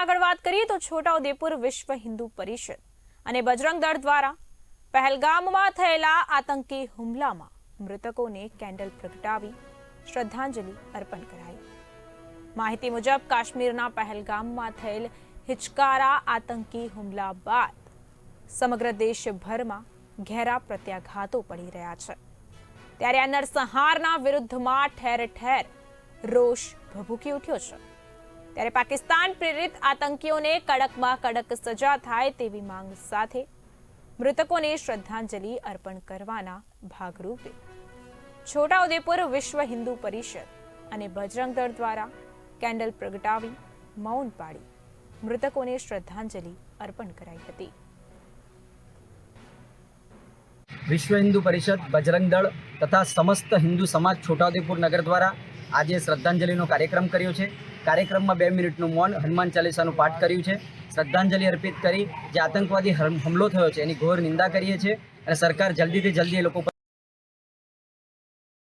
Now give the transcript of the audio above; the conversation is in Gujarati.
આગળ વાત કરીએ તો છોટાઉદેપુર વિશ્વ હિન્દુ પરિષદ અને બજરંગ દળ દ્વારા પહેલગામમાં થયેલા આતંકી હુમલામાં મૃતકોને કેન્ડલ પ્રગટાવી શ્રદ્ધાંજલિ અર્પણ કરાઈ. માહિતી મુજબ, કાશ્મીરના પહેલગામમાં થયેલ હિચકારા આતંકી હુમલા બાદ સમગ્ર દેશભરમાં ઘેરા પ્રત્યાઘાતો પડી રહ્યા છે. ત્યારે આ નરસંહારના વિરુદ્ધમાં ઠેર ઠેર રોષ ભભૂકી ઉઠ્યો છે. ત્યારે પાકિસ્તાન પ્રેરિત આતંકીઓને કડકમાં કડક સજા થાય તેવી માંગ સાથે મૃતકોને શ્રદ્ધાંજલિ અર્પણ કરવાના ભાગરૂપે. છોટાઉદેપુર વિશ્વ હિન્દુ પરિષદ અને બજરંગ દળ દ્વારા કેન્ડલ પ્રગટાવી મૌન પાડી મૃતકોને શ્રદ્ધાંજલિ અર્પણ કરાઈ હતી. વિશ્વ હિન્દુ પરિષદ, બજરંગ દળ તથા સમસ્ત હિન્દુ સમાજ છોટાઉદેપુર નગર દ્વારા આજે શ્રદ્ધાંજલિનો કાર્યક્રમ કર્યો છે. કાર્યક્રમમાં બે મિનિટનું મૌન હનુમાન ચાલીસાનું પાઠ કર્યું છે. શ્રદ્ધાંજલિ અર્પિત કરી જે આતંકવાદી હમ- હુમલો થયો છે, એની ઘોર નિંદા કરીએ છીએ અને સરકાર જલ્દીથી જલ્દી એ લોકો